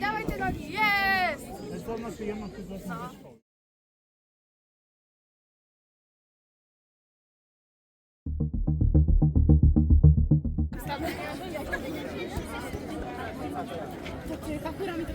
Dawajcie nogi, jest! To Bakura mi to.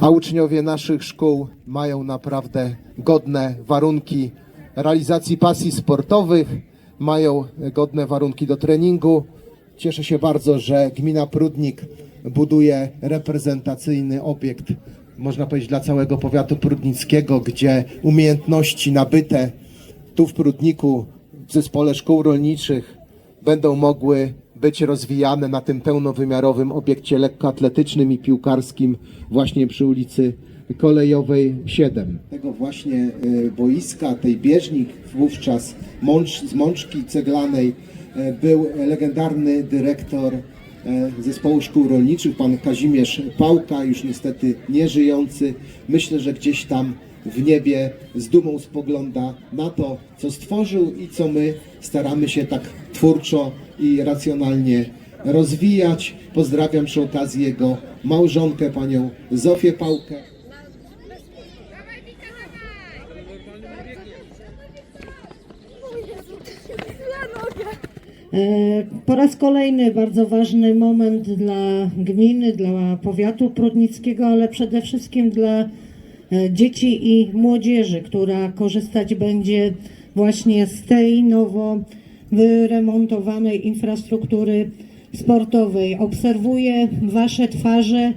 A uczniowie naszych szkół mają naprawdę godne warunki realizacji pasji sportowych, mają godne warunki do treningu. Cieszę się bardzo, że gmina Prudnik buduje reprezentacyjny obiekt, można powiedzieć, dla całego powiatu prudnickiego, gdzie umiejętności nabyte tu w Prudniku w zespole szkół rolniczych będą mogły być rozwijane na tym pełnowymiarowym obiekcie lekkoatletycznym i piłkarskim właśnie przy ulicy Kolejowej 7. Tego właśnie y, boiska, tej bieżnik wówczas mącz, z mączki ceglanej y, był legendarny dyrektor y, zespołu szkół rolniczych, pan Kazimierz Pałka, już niestety nieżyjący. Myślę, że gdzieś tam w niebie z dumą spogląda na to, co stworzył i co my staramy się tak twórczo i racjonalnie rozwijać. Pozdrawiam przy okazji jego małżonkę, panią Zofię Pałkę. E, Po raz kolejny bardzo ważny moment dla gminy, dla powiatu prudnickiego, ale przede wszystkim dla e, dzieci i młodzieży, która korzystać będzie właśnie z tej nowo wyremontowanej infrastruktury sportowej. Obserwuję Wasze twarze,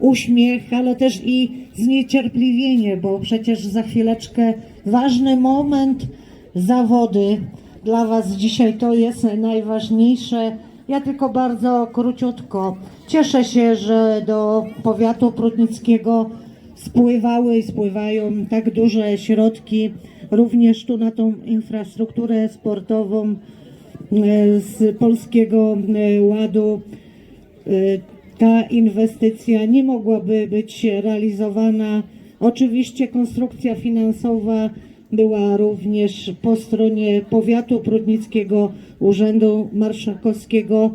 uśmiech, ale też i zniecierpliwienie, bo przecież za chwileczkę ważny moment zawody. Dla Was dzisiaj to jest najważniejsze. Ja tylko bardzo króciutko. Cieszę się, że do powiatu prudnickiego spływały i spływają tak duże środki, również tu na tą infrastrukturę sportową e, z Polskiego e, Ładu. E, Ta inwestycja nie mogłaby być realizowana. Oczywiście konstrukcja finansowa była również po stronie powiatu prudnickiego, Urzędu Marszałkowskiego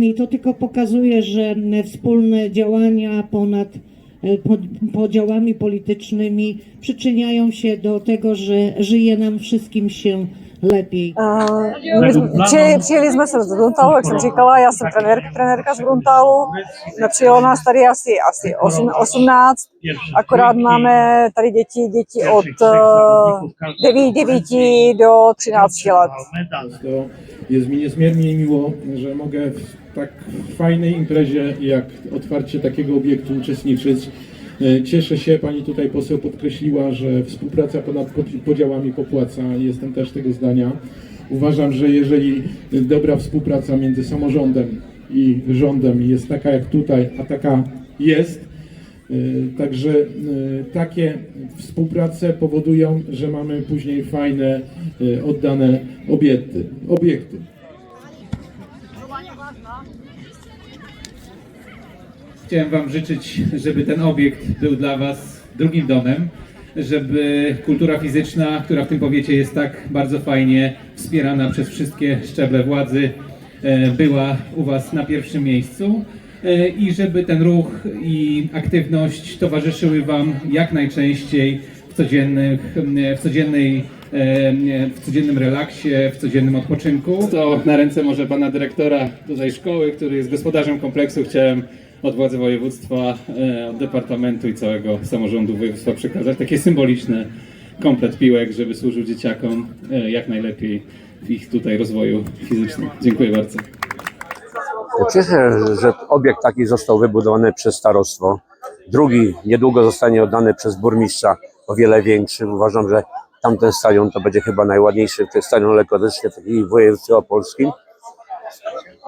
i to tylko pokazuje, że wspólne działania ponad podziałami politycznymi przyczyniają się do tego, że żyje nam wszystkim się lepiej. Přijeli jsme se z Bruntalu, jak jsem říkala, já jsem trenér, trenérka z Bruntalu. Přijelo nás tady asi, asi osm- 18, akorát máme tady děti, děti od eh, 9, 9 do 13 let. To jest mi niezmiernie miło, że mogę tak fajnej imprezie jak otwarcie takiego obiektu uczestniczyć. E, Cieszę się, pani tutaj poseł podkreśliła, że współpraca ponad pod- podziałami popłaca. Jestem też tego zdania. Uważam, że jeżeli dobra współpraca między samorządem i rządem jest taka jak tutaj, a taka jest, Y, Także y, takie współprace powodują, że mamy później fajne, oddane obiekty. obiekty. Chciałem Wam życzyć, żeby ten obiekt był dla Was drugim domem, żeby kultura fizyczna, która w tym powiecie jest tak bardzo fajnie wspierana przez wszystkie szczeble władzy, e, była u Was na pierwszym miejscu e, i żeby ten ruch i aktywność towarzyszyły Wam jak najczęściej w, codziennych, w codziennej e, w codziennym relaksie, w codziennym odpoczynku. To na ręce może pana dyrektora tutaj szkoły, który jest gospodarzem kompleksu, chciałem od władzy województwa, e, od departamentu i całego samorządu województwa przekazać takie symboliczne komplet piłek, żeby służył dzieciakom e, jak najlepiej w ich tutaj rozwoju fizycznym. Dziękuję bardzo. Cieszę się, że obiekt taki został wybudowany przez starostwo. Drugi niedługo zostanie oddany przez burmistrza, o wiele większy. Uważam, że tamten stadion to będzie chyba najładniejszy stadion lekkoatletyczny w województwie opolskim.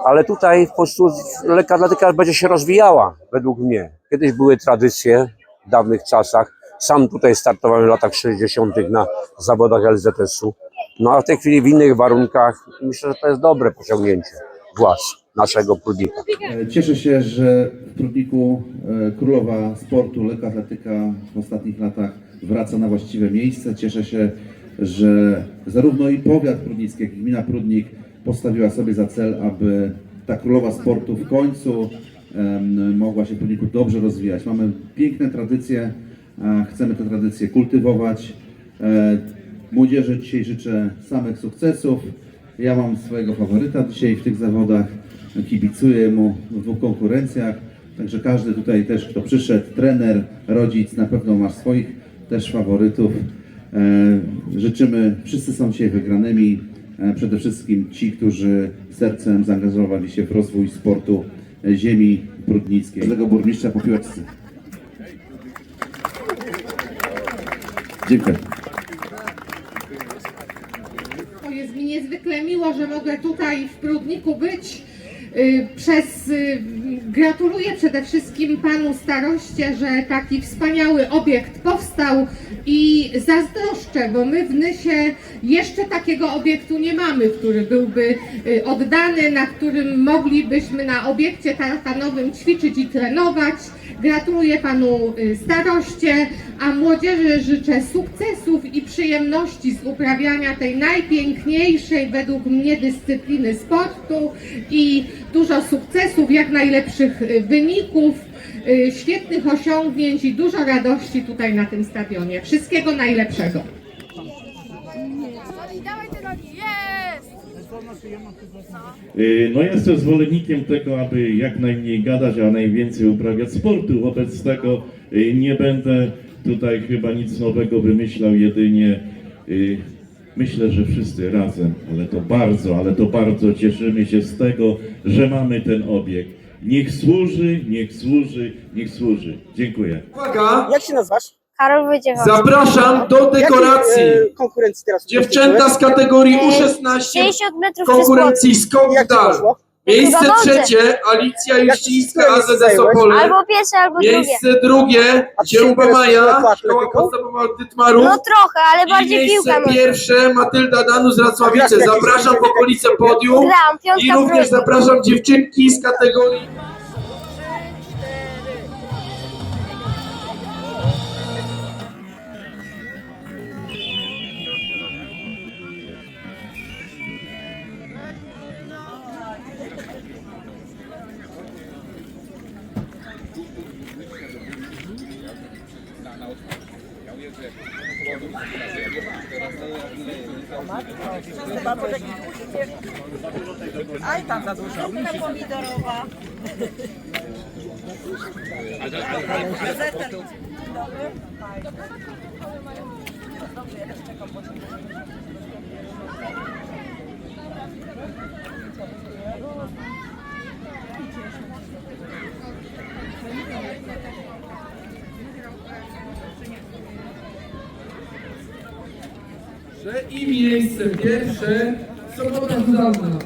Ale tutaj po prostu lekkoatletyka będzie się rozwijała, według mnie. Kiedyś były tradycje w dawnych czasach. Sam tutaj startowałem w latach 60. na zawodach LZS-u. No a w tej chwili w innych warunkach myślę, że to jest dobre osiągnięcie. władz naszego Prudnika. E, Cieszę się, że w Prudniku e, królowa sportu, lekkoatletyka w ostatnich latach wraca na właściwe miejsce. Cieszę się, że zarówno i powiat prudnicki, jak i gmina Prudnik postawiła sobie za cel, aby ta królowa sportu w końcu mogła się w Prudniku dobrze rozwijać. Mamy piękne tradycje, chcemy te tradycje kultywować. E, Młodzieży dzisiaj życzę samych sukcesów. Ja mam swojego faworyta dzisiaj w tych zawodach. Kibicuję mu w dwóch konkurencjach. Także każdy tutaj też, kto przyszedł, trener, rodzic, na pewno ma swoich też faworytów. E, życzymy, wszyscy są dzisiaj wygranymi. E, przede wszystkim ci, którzy sercem zaangażowali się w rozwój sportu ziemi prudnickiej. Tego burmistrza po piłeczce. Dziękuję. To jest mi niezwykle miło, że mogę tutaj w Prudniku być. Y, Przez y, gratuluję przede wszystkim panu staroście, że taki wspaniały obiekt powstał i zazdroszczę, bo my w Nysie jeszcze takiego obiektu nie mamy, który byłby y, oddany, na którym moglibyśmy na obiekcie tartanowym ćwiczyć i trenować. Gratuluję panu y, staroście, a młodzieży życzę sukcesów i przyjemności z uprawiania tej najpiękniejszej według mnie dyscypliny sportu i dużo sukcesów, jak najlepszych y, wyników, y, świetnych osiągnięć i dużo radości tutaj na tym stadionie. Wszystkiego najlepszego. Dawaj te nogi, jest! Y, No jestem zwolennikiem tego, aby jak najmniej gadać, a najwięcej uprawiać sportu. Wobec tego y, nie będę tutaj chyba nic nowego wymyślał, jedynie y, myślę, że wszyscy razem, ale to bardzo, ale to bardzo cieszymy się z tego, że mamy ten obiekt. Niech służy, niech służy, niech służy. Dziękuję. Uwaga, Jak się nazywasz? Karol Wojciechowski. Zapraszam do dekoracji. Jakiej, e, konkurencji teraz Dziewczęta z kategorii U16 60 metrów konkurencji skok Jak dal. poszło? Miejsce trzecie Alicja Juścińska, AZS Opole. Albo pierwsze, albo Miejsce drugie A ty się Dziełba interesujesz Maja? Szkoła Podstawowa Dytmarów. No trochę, ale I bardziej miejsce piłkę może. pierwsze Matylda Danu z A Racławice. grasz w jakiejś Zapraszam w okolice podium. Gram, piątka I również zapraszam dziewczynki z kategorii Aj tam za dużo. pomidorowa. I miejsce pierwsze Sobota Zuzanna.